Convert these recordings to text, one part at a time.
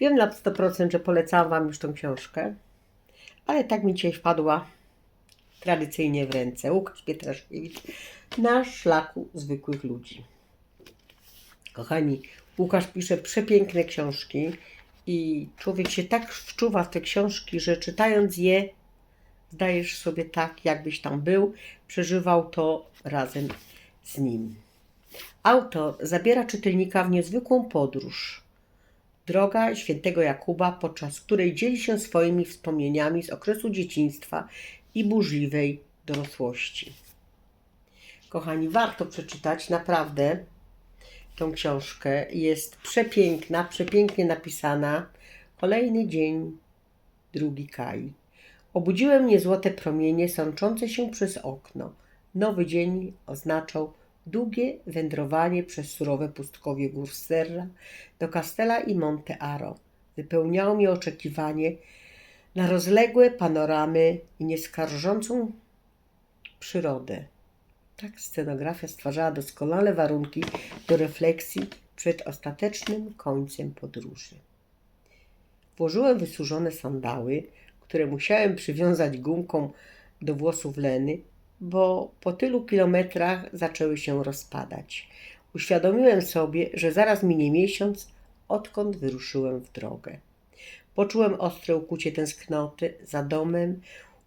Wiem na 100%, że polecałam Wam już tą książkę, ale tak mi dzisiaj wpadła tradycyjnie w ręce. Łukasz Pietraszkiewicz na szlaku zwykłych ludzi. Kochani, Łukasz pisze przepiękne książki i człowiek się tak wczuwa w te książki, że czytając je, zdajesz sobie tak, jakbyś tam był, przeżywał to razem z nim. Autor zabiera czytelnika w niezwykłą podróż. Droga świętego Jakuba, podczas której dzieli się swoimi wspomnieniami z okresu dzieciństwa i burzliwej dorosłości. Kochani, warto przeczytać naprawdę tą książkę. Jest przepiękna, przepięknie napisana. Kolejny dzień, drugi kaj. Obudziły mnie złote promienie sączące się przez okno. Nowy dzień oznaczał długie wędrowanie przez surowe pustkowie gór Serra do Castella i Monte Aro. Wypełniało mnie oczekiwanie na rozległe panoramy i nieskarżącą przyrodę. Tak scenografia stwarzała doskonale warunki do refleksji przed ostatecznym końcem podróży. Włożyłem wysłużone sandały, które musiałem przywiązać gumką do włosów Leny, bo po tylu kilometrach zaczęły się rozpadać. Uświadomiłem sobie, że zaraz minie miesiąc, odkąd wyruszyłem w drogę. Poczułem ostre ukucie tęsknoty za domem,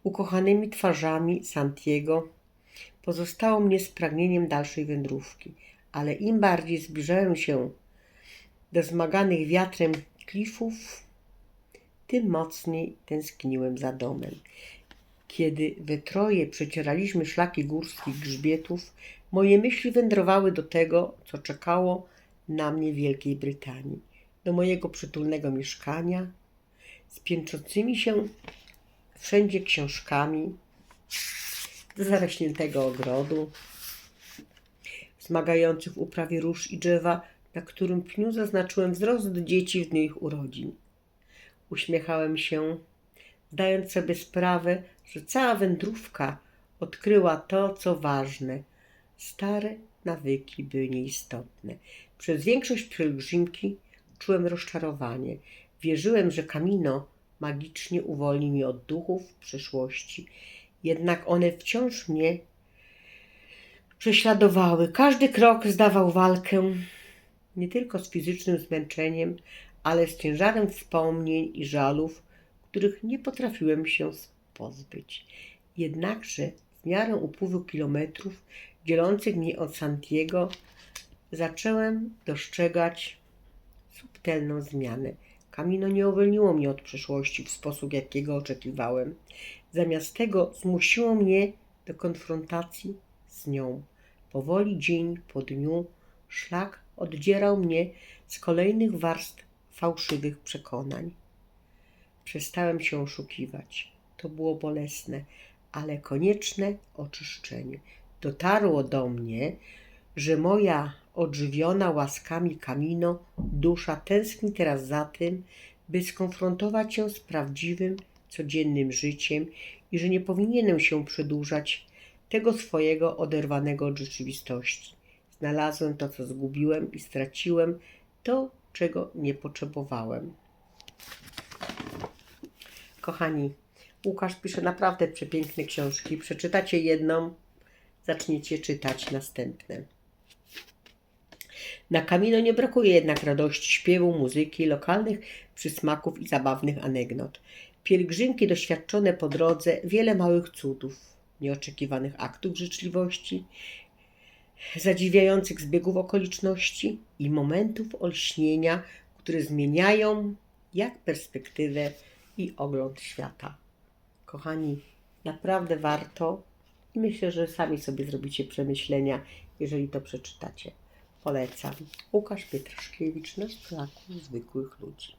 ukochanymi twarzami Santiago. Pozostało mnie z pragnieniem dalszej wędrówki, ale im bardziej zbliżałem się do zmaganych wiatrem klifów, tym mocniej tęskniłem za domem. Kiedy we troje przecieraliśmy szlaki górskich grzbietów, moje myśli wędrowały do tego, co czekało na mnie w Wielkiej Brytanii, do mojego przytulnego mieszkania z piętrzącymi się wszędzie książkami, do zarośniętego ogrodu, wzmagających uprawie róż i drzewa, na którym pniu zaznaczyłem wzrost dzieci w dniu ich urodzin. Uśmiechałem się, zdając sobie sprawę, że cała wędrówka odkryła to, co ważne. Stare nawyki były nieistotne. Przez większość pielgrzymki czułem rozczarowanie. Wierzyłem, że kamino magicznie uwolni mnie od duchów przyszłości. Jednak one wciąż mnie prześladowały. Każdy krok zdawał walkę nie tylko z fizycznym zmęczeniem, ale z ciężarem wspomnień i żalów, których nie potrafiłem się pozbyć. Jednakże w miarę upływu kilometrów dzielących mnie od Santiago zacząłem dostrzegać subtelną zmianę. Kamino nie uwolniło mnie od przeszłości w sposób, jakiego oczekiwałem. Zamiast tego zmusiło mnie do konfrontacji z nią. Powoli, dzień po dniu, szlak oddzierał mnie z kolejnych warstw fałszywych przekonań. Przestałem się oszukiwać. To było bolesne, ale konieczne oczyszczenie. Dotarło do mnie, że moja odżywiona łaskami kamino dusza tęskni teraz za tym, by skonfrontować się z prawdziwym, codziennym życiem i że nie powinienem się przedłużać tego swojego oderwanego od rzeczywistości. Znalazłem to, co zgubiłem i straciłem to, czego nie potrzebowałem. Kochani, Łukasz pisze naprawdę przepiękne książki. Przeczytacie jedną, zaczniecie czytać następne. Na Kamino nie brakuje jednak radości, śpiewu, muzyki, lokalnych przysmaków i zabawnych anegdot. Pielgrzymki doświadczone po drodze, wiele małych cudów, nieoczekiwanych aktów życzliwości, zadziwiających zbiegów okoliczności i momentów olśnienia, które zmieniają jak perspektywę i ogląd świata. Kochani, naprawdę warto myślę, że sami sobie zrobicie przemyślenia, jeżeli to przeczytacie. Polecam. Łukasz Pietraszkiewicz na szlaku zwykłych ludzi.